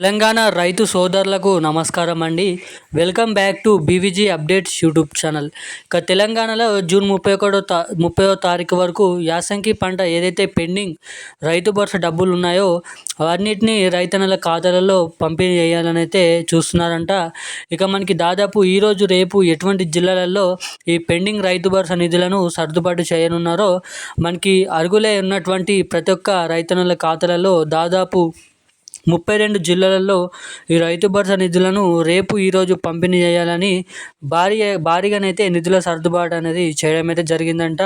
తెలంగాణ రైతు సోదరులకు నమస్కారం అండి. Welcome back to BVG updates YouTube channel. ఇక తెలంగాణలో జూన్ ముప్పై ఒకటో తా ముప్పైవ తారీఖు వరకు యాసంగి పంట ఏదైతే పెండింగ్ రైతు భరోసా డబ్బులు ఉన్నాయో అవన్నిటిని రైతన్నల ఖాతాలలో పంపిణీ చేయాలని అయితే చూస్తున్నారంట. ఇక మనకి దాదాపు ఈరోజు రేపు ఎటువంటి జిల్లాలలో ఈ పెండింగ్ రైతు భరోసా నిధులను సర్దుబాటు చేయనున్నారో మనకి అరుగులే ఉన్నటువంటి ప్రతి ఒక్క రైతన్నల ఖాతాలలో దాదాపు ముప్పై రెండు జిల్లాలలో ఈ రైతు భరోసా నిధులను రేపు ఈరోజు పంపిణీ చేయాలని భారీ భారీగానైతే నిధుల సర్దుబాటు అనేది చేయడం అయితే జరిగిందంట.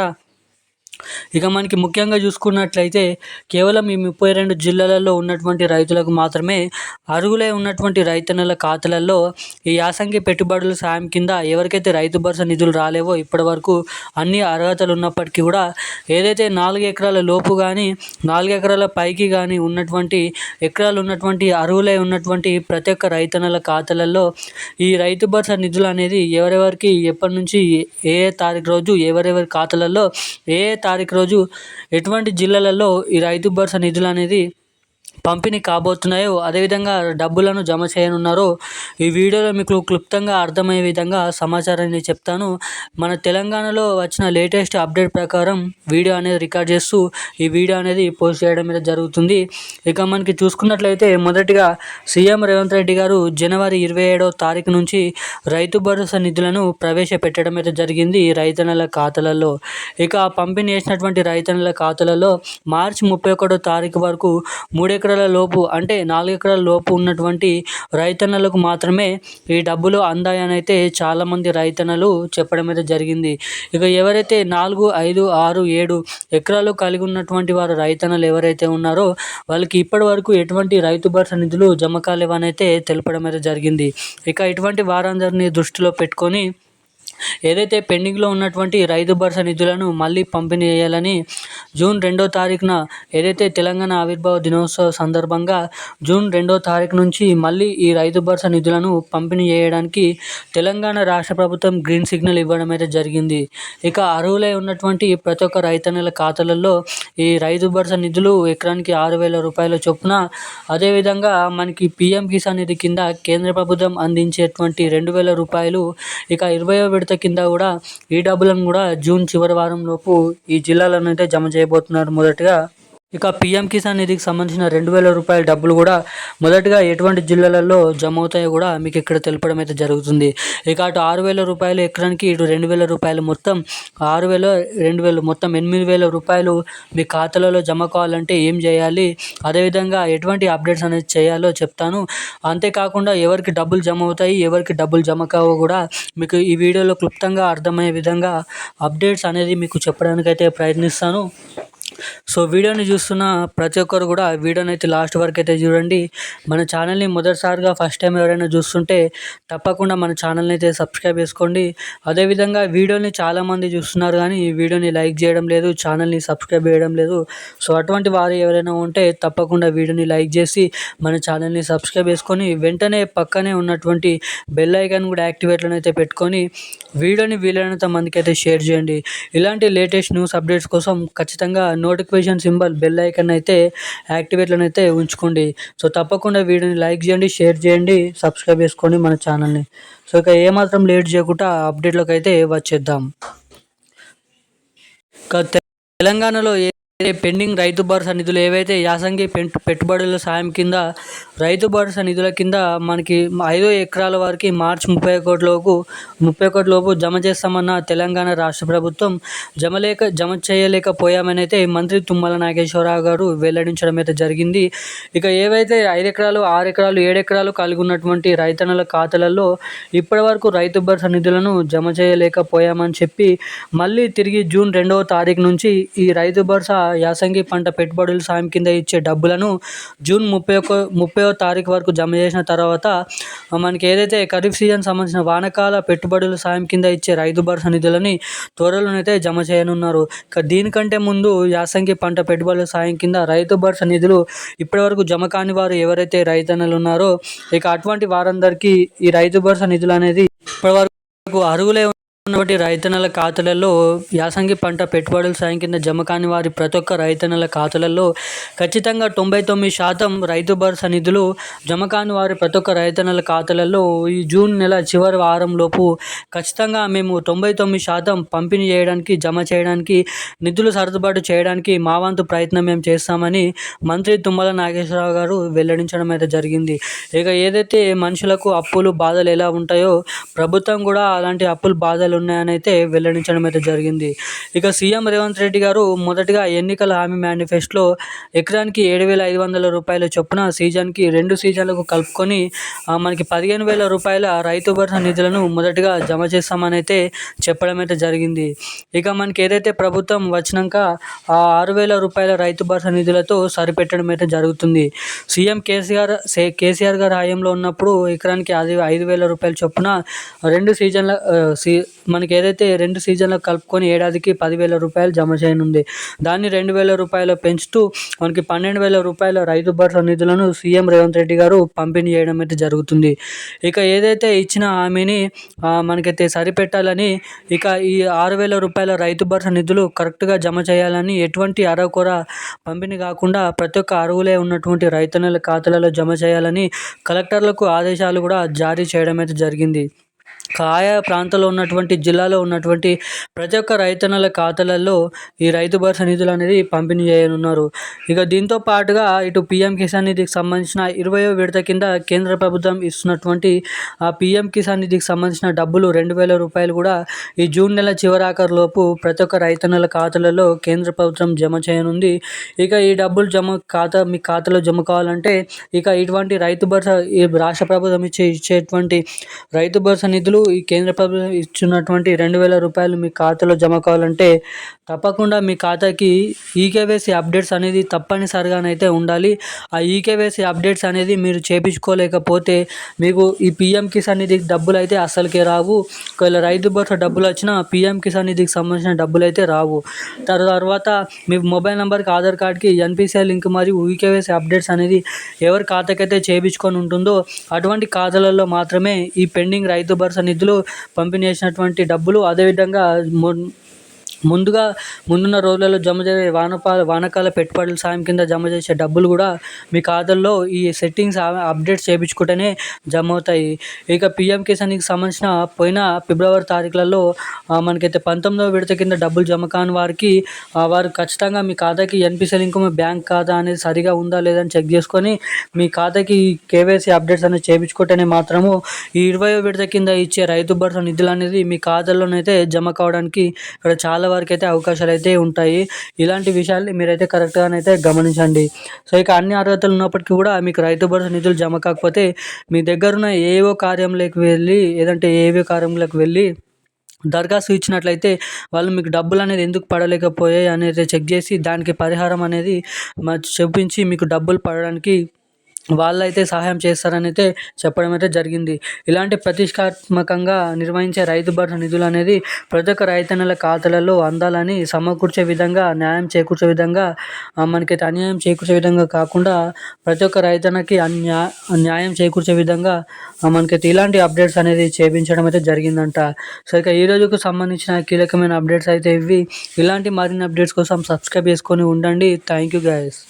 ఇక మనకి ముఖ్యంగా చూసుకున్నట్లయితే కేవలం ఈ ముప్పై రెండు జిల్లాలలో ఉన్నటువంటి రైతులకు మాత్రమే అరుగులై ఉన్నటువంటి రైతన్నల ఖాతాలలో ఈ యాసంగి పెట్టుబడుల సాయం కింద ఎవరికైతే రైతు భరోసా నిధులు రాలేవో ఇప్పటి వరకు అన్ని అర్హతలు ఉన్నప్పటికీ కూడా ఏదైతే నాలుగు ఎకరాల లోపు కానీ నాలుగు ఎకరాల పైకి కానీ ఉన్నటువంటి ఎకరాలు ఉన్నటువంటి అరువులై ఉన్నటువంటి ప్రతి ఒక్క రైతన్నల ఖాతాలలో ఈ రైతు భరోసా నిధులు అనేది ఎవరెవరికి ఎప్పటి నుంచి ఏ ఏ తారీఖు రోజు ఎవరెవరి ఖాతాలలో ఏ ఏ తారీఖు రోజు ఎటువంటి జిల్లాలలో ఈ రైతు భరోసా నిధులు అనేది పంపిణీ కాబోతున్నాయో అదేవిధంగా డబ్బులను జమ చేయనున్నారో ఈ వీడియోలో మీకు క్లుప్తంగా అర్థమయ్యే విధంగా సమాచారాన్ని చెప్తాను. మన తెలంగాణలో వచ్చిన లేటెస్ట్ అప్డేట్ ప్రకారం వీడియో అనేది రికార్డ్ చేస్తూ ఈ వీడియో అనేది పోస్ట్ చేయడం మీద జరుగుతుంది. ఇక మనకి చూసుకున్నట్లయితే మొదటిగా సీఎం రేవంత్ రెడ్డి గారు జనవరి ఇరవై ఏడవ తారీఖు నుంచి రైతు భరోసా నిధులను ప్రవేశపెట్టడం అయితే జరిగింది రైతన్నల ఖాతాలలో. ఇక పంపిణీ చేసినటువంటి రైతన్నల ఖాతాలలో మార్చి ముప్పై ఒకటో తారీఖు వరకు మూడెకర ఎకరాల లోపు అంటే నాలుగు ఎకరాల లోపు ఉన్నటువంటి రైతన్నలకు మాత్రమే ఈ డబ్బులు అందాయని అయితే చాలామంది రైతన్నలు చెప్పడం అయితే జరిగింది. ఇక ఎవరైతే నాలుగు ఐదు ఆరు ఏడు ఎకరాలు కలిగి ఉన్నటువంటి వారు రైతన్నలు ఎవరైతే ఉన్నారో వాళ్ళకి ఇప్పటి వరకు ఎటువంటి రైతు భరోసా నిధులు జమ కాలేవనైతే తెలపడం అయితే జరిగింది. ఇక ఇటువంటి వారందరినీ దృష్టిలో పెట్టుకొని ఏదైతే పెండింగ్లో ఉన్నటువంటి రైతు భరోసా నిధులను మళ్ళీ పంపిణీ చేయాలని జూన్ రెండో తారీఖున ఏదైతే తెలంగాణ ఆవిర్భావ దినోత్సవ సందర్భంగా జూన్ రెండో తారీఖు నుంచి మళ్ళీ ఈ రైతు భరోసా నిధులను పంపిణీ చేయడానికి తెలంగాణ రాష్ట్ర ప్రభుత్వం గ్రీన్ సిగ్నల్ ఇవ్వడం అయితే జరిగింది. ఇక అర్హులై ఉన్నటువంటి ప్రతి ఒక్క రైతన్నల ఖాతాలలో ఈ రైతు భరోసా నిధులు ఎకరానికి ఆరు వేల రూపాయల చొప్పున అదేవిధంగా మనకి పిఎం కిసాన్ నిధి కింద కేంద్ర ప్రభుత్వం అందించేటువంటి రెండు వేల రూపాయలు ఇక ఇరవై విడత కింద కూడా ఈ డబ్బులను కూడా జూన్ చివరి వారం లోపు ఈ జిల్లాలోనైతే జమ చేయబోతున్నారు మొదటగా. ఇక పిఎం కిసాన్ నిధికి సంబంధించిన రెండు వేల రూపాయల డబ్బులు కూడా మొదటగా ఎటువంటి జిల్లాలలో జమ అవుతాయో కూడా మీకు ఇక్కడ తెలపడం అయితే జరుగుతుంది. ఇక అటు ఆరు వేల రూపాయలు ఎకరానికి ఇటు రెండు వేల రూపాయలు మొత్తం ఆరు వేల రెండు వేలు మొత్తం ఎనిమిది వేల రూపాయలు మీ ఖాతాలలో జమ కావాలంటే ఏం చేయాలి? అదేవిధంగా ఎటువంటి అప్డేట్స్ అనేది చేయాలో చెప్తాను. అంతేకాకుండా ఎవరికి డబ్బులు జమ అవుతాయి ఎవరికి డబ్బులు జమ కావో కూడా మీకు ఈ వీడియోలో క్లుప్తంగా అర్థమయ్యే విధంగా అప్డేట్స్ అనేది మీకు చెప్పడానికి అయితే ప్రయత్నిస్తాను. సో వీడియోని చూస్తున్న ప్రతి ఒక్కరు కూడా వీడియోని అయితే లాస్ట్ వరకు అయితే చూడండి. మన ఛానల్ని మొదటిసారిగా ఫస్ట్ టైం ఎవరైనా చూస్తుంటే తప్పకుండా మన ఛానల్ని అయితే సబ్స్క్రైబ్ చేసుకోండి. అదేవిధంగా వీడియోని చాలామంది చూస్తున్నారు కానీ వీడియోని లైక్ చేయడం లేదు ఛానల్ని సబ్స్క్రైబ్ చేయడం లేదు. సో అటువంటి వారు ఎవరైనా ఉంటే తప్పకుండా వీడియోని లైక్ చేసి మన ఛానల్ని సబ్స్క్రైబ్ చేసుకొని వెంటనే పక్కనే ఉన్నటువంటి బెల్ ఐకాన్ కూడా యాక్టివేట్లను అయితే పెట్టుకొని వీడియోని వీలైనంత మందికి అయితే షేర్ చేయండి. ఇలాంటి లేటెస్ట్ న్యూస్ అప్డేట్స్ కోసం ఖచ్చితంగా నోటిఫికేషన్ సింబల్ బెల్ ఐకన్ అయితే యాక్టివేట్లను అయితే ఉంచుకోండి. సో తప్పకుండా వీడియోని లైక్ చేయండి షేర్ చేయండి సబ్స్క్రైబ్ చేసుకోండి మన ఛానల్ని. సో ఇక ఏమాత్రం లేట్ చేయకుండా అప్డేట్లోకి అయితే వచ్చేద్దాం. తెలంగాణలో ఏ పెండింగ్ రైతు భరోసా నిధులు ఏవైతే యాసంగి పెట్టుబడుల సాయం కింద రైతు భరోసా నిధుల కింద మనకి ఐదు ఎకరాల వరకు మార్చి ముప్పై ఒకటిలోపు ముప్పై కోట్లలోపు జమ చేస్తామన్న తెలంగాణ రాష్ట్ర ప్రభుత్వం జమ లేక జమ చేయలేకపోయామని అయితే మంత్రి తుమ్మల నాగేశ్వరరావు గారు వెల్లడించడం అయితే జరిగింది. ఇక ఏవైతే ఐదు ఎకరాలు ఆరు ఎకరాలు ఏడు ఎకరాలు కలిగి ఉన్నటువంటి రైతన్నల ఖాతాలలో ఇప్పటి వరకు రైతు భరోసా నిధులను జమ చేయలేకపోయామని చెప్పి మళ్ళీ తిరిగి జూన్ రెండవ తారీఖు నుంచి ఈ రైతు భరోసా యాసంగి పంట పెట్టుబడుల సాయం కింద ఇచ్చే డబ్బులను జూన్ ముప్పై ఒక ముప్పై తారీఖు వరకు జమ చేసిన తర్వాత మనకి ఏదైతే ఖరీఫ్ సీజన్ సంబంధించిన వానకాల పెట్టుబడుల సాయం కింద ఇచ్చే రైతు భరోసా నిధులని త్వరలోనైతే జమ చేయనున్నారు. దీనికంటే ముందు యాసంగి పంట పెట్టుబడుల సాయం కింద రైతు భరోసా నిధులు ఇప్పటివరకు జమ కాని వారు ఎవరైతే రైతన్నలు ఉన్నారో ఇక అటువంటి వారందరికీ ఈ రైతు భరోసా నిధులు అనేది ఇప్పటివరకు అర్హులే ఉన్నటువంటి రైతన్నల ఖాతాలలో యాసంగి పంట పెట్టుబడుల సాయం కింద జమ కాని వారి ప్రతి ఒక్క రైతన్నల ఖాతాలలో ఖచ్చితంగా తొంభై తొమ్మిది శాతం రైతు భరోసా నిధులు జమ కాని వారి ప్రతి ఒక్క రైతన్నల ఖాతాలలో ఈ జూన్ నెల చివరి వారం లోపు ఖచ్చితంగా మేము తొంభై తొమ్మిది శాతం పంపిణీ చేయడానికి జమ చేయడానికి నిధులు సర్దుబాటు చేయడానికి మా వంతు ప్రయత్నం మేము చేస్తామని మంత్రి తుమ్మల నాగేశ్వరరావు గారు వెల్లడించడం అయితే జరిగింది. ఇక ఏదైతే మనుషులకు అప్పులు బాధలు ఎలా ఉంటాయో ప్రభుత్వం కూడా అలాంటి అప్పులు బాధలు ఉన్నాయని అయితే వెల్లడించడం అయితే జరిగింది. ఇక సీఎం రేవంత్ రెడ్డి గారు మొదటగా ఎన్నికల హామీ మేనిఫెస్టోలో ఎకరానికి ఏడు వేల ఐదు వందల రూపాయల చొప్పున సీజన్కి రెండు సీజన్లకు కలుపుకొని మనకి పదిహేను వేల రూపాయల రైతు భరోసా నిధులను మొదటగా జమ చేస్తామని అయితే చెప్పడం అయితే జరిగింది. ఇక మనకి ఏదైతే ప్రభుత్వం వచ్చినాక ఆ ఆరు వేల రూపాయల రైతు భరోసా నిధులతో సరిపెట్టడం అయితే జరుగుతుంది. సీఎం కేసీఆర్ కేసీఆర్ గారు హయాంలో ఉన్నప్పుడు ఎకరానికి అది ఐదు వేల రూపాయల చొప్పున రెండు సీజన్ల సీ మనకి ఏదైతే రెండు సీజన్లకు కలుపుకొని ఏడాదికి పదివేల రూపాయలు జమ చేయనుంది దాన్ని రెండు వేల రూపాయలు పెంచుతూ మనకి పన్నెండు వేల రూపాయల రైతు భరోసా నిధులను సీఎం రేవంత్ రెడ్డి గారు పంపిణీ చేయడం అయితే జరుగుతుంది. ఇక ఏదైతే ఇచ్చిన హామీని మనకైతే సరిపెట్టాలని ఇక ఈ ఆరు వేల రూపాయల రైతు భరోసా నిధులు కరెక్ట్గా జమ చేయాలని ఎటువంటి అరకొర పంపిణీ కాకుండా ప్రతి ఒక్క అరువులే ఉన్నటువంటి రైతన్నల ఖాతాలలో జమ చేయాలని కలెక్టర్లకు ఆదేశాలు కూడా జారీ చేయడం అయితే జరిగింది. ఆయా ప్రాంతంలో ఉన్నటువంటి జిల్లాలో ఉన్నటువంటి ప్రతి ఒక్క రైతన్నల ఖాతాలలో ఈ రైతు భరోసా నిధులు అనేది పంపిణీ చేయనున్నారు. ఇక దీంతో పాటుగా ఇటు పిఎం కిసాన్ నిధికి సంబంధించిన ఇరవయో విడత కింద కేంద్ర ప్రభుత్వం ఇస్తున్నటువంటి ఆ పిఎం కిసాన్ నిధికి సంబంధించిన డబ్బులు రెండు వేల రూపాయలు కూడా ఈ జూన్ నెల చివరాఖరులోపు ప్రతి ఒక్క రైతన్నల ఖాతాలలో కేంద్ర ప్రభుత్వం జమ చేయనుంది. ఇక ఈ డబ్బులు జమ ఖాతా మీ ఖాతాలో జమ కావాలంటే ఇక ఇటువంటి రైతు భరోసా ఈ రాష్ట్ర ప్రభుత్వం ఇచ్చే ఇచ్చేటువంటి రైతు భరోసా నిధులు రూపాయలు ఈ కేంద్ర ప్రభుత్వం ఇచ్చినటువంటి రెండు వేల రూపాయలు మీ ఖాతాలో జమ కావాలంటే తప్పకుండా మీ ఖాతాకి ఈకేవైసీ అప్డేట్స్ అనేది తప్పనిసరిగానైతే ఉండాలి. ఆ ఈకేవైసీ అప్డేట్స్ అనేది మీరు చేపించుకోలేకపోతే మీకు ఈ పిఎం కిసాన్ నిధికి డబ్బులు అయితే అసలుకే రావు. ఒకవేళ రైతు భరోసా డబ్బులు వచ్చినా పిఎం కిసాన్ నిధికి సంబంధించిన డబ్బులు అయితే రావు తర్వాత మీ మొబైల్ నెంబర్కి ఆధార్ కార్డ్కి ఎన్పిసిఐ లింక్ మరియు ఈకేవైసీ అప్డేట్స్ అనేది ఎవరి ఖాతాకైతే చేయించుకొని ఉంటుందో అటువంటి ఖాతాలలో మాత్రమే ఈ పెండింగ్ రైతు భరోసా నిధులు పంపిణీ చేసినటువంటి డబ్బులు అదేవిధంగా ముందుగా ముందున్న రోజులలో జమ చేసే వానపాల వానాకాల పెట్టుబడుల సాయం కింద జమ చేసే డబ్బులు కూడా మీ ఖాతాల్లో ఈ సెట్టింగ్స్ అప్డేట్ చేయించుకుంటేనే జమ అవుతాయి. ఇక పిఎం కిసాన్కి సంబంధించిన పోయిన ఫిబ్రవరి తారీఖులలో మనకైతే పంతొమ్మిదవ విడత కింద డబ్బులు జమ కాని వారికి వారు ఖచ్చితంగా మీ ఖాతాకి ఎన్పిసి లింక్ మీ బ్యాంక్ ఖాతా అనేది సరిగా ఉందా లేదని చెక్ చేసుకొని మీ ఖాతాకి కేవైసీ అప్డేట్స్ అనేది చేయించుకుంటేనే మాత్రము ఈ ఇరవై విడత కింద ఇచ్చే రైతు భరోసా నిధులు అనేది మీ ఖాతాలోనైతే జమ కావడానికి ఇక్కడ చాలా వారికి అయితే అవకాశాలు అయితే ఉంటాయి. ఇలాంటి విషయాల్ని మీరైతే కరెక్ట్గానైతే గమనించండి. సో ఇక అన్ని అర్హతలు ఉన్నప్పటికీ కూడా మీకు రైతు భరోసా నిధులు జమ కాకపోతే మీ దగ్గరున్న ఏవో కార్యంలోకి వెళ్ళి ఏదంటే ఏవో కార్యంలోకి వెళ్ళి దరఖాస్తు ఇచ్చినట్లయితే వాళ్ళు మీకు డబ్బులు అనేది ఎందుకు పడలేకపోయాయి అనేది చెక్ చేసి దానికి పరిహారం అనేది చూపించి మీకు డబ్బులు పడడానికి వాళ్ళైతే సహాయం చేస్తారని అయితే చెప్పడం అయితే జరిగింది. ఇలాంటి ప్రతిష్టాత్మకంగా నిర్వహించే రైతు భరోసా నిధులు అనేది ప్రతి ఒక్క రైతన్నల ఖాతాలలో అందాలని సమకూర్చే విధంగా న్యాయం చేకూర్చే విధంగా మనకైతే అన్యాయం చేకూర్చే విధంగా కాకుండా ప్రతి ఒక్క రైతన్నకి అన్యా న్యాయం చేకూర్చే విధంగా మనకైతే ఇలాంటి అప్డేట్స్ అనేది చేపించడం అయితే జరిగిందంట. సో ఇక ఈ రోజుకు సంబంధించిన కీలకమైన అప్డేట్స్ అయితే ఇవి. ఇలాంటి మరిన్ని అప్డేట్స్ కోసం సబ్స్క్రైబ్ చేసుకొని ఉండండి. Thank you guys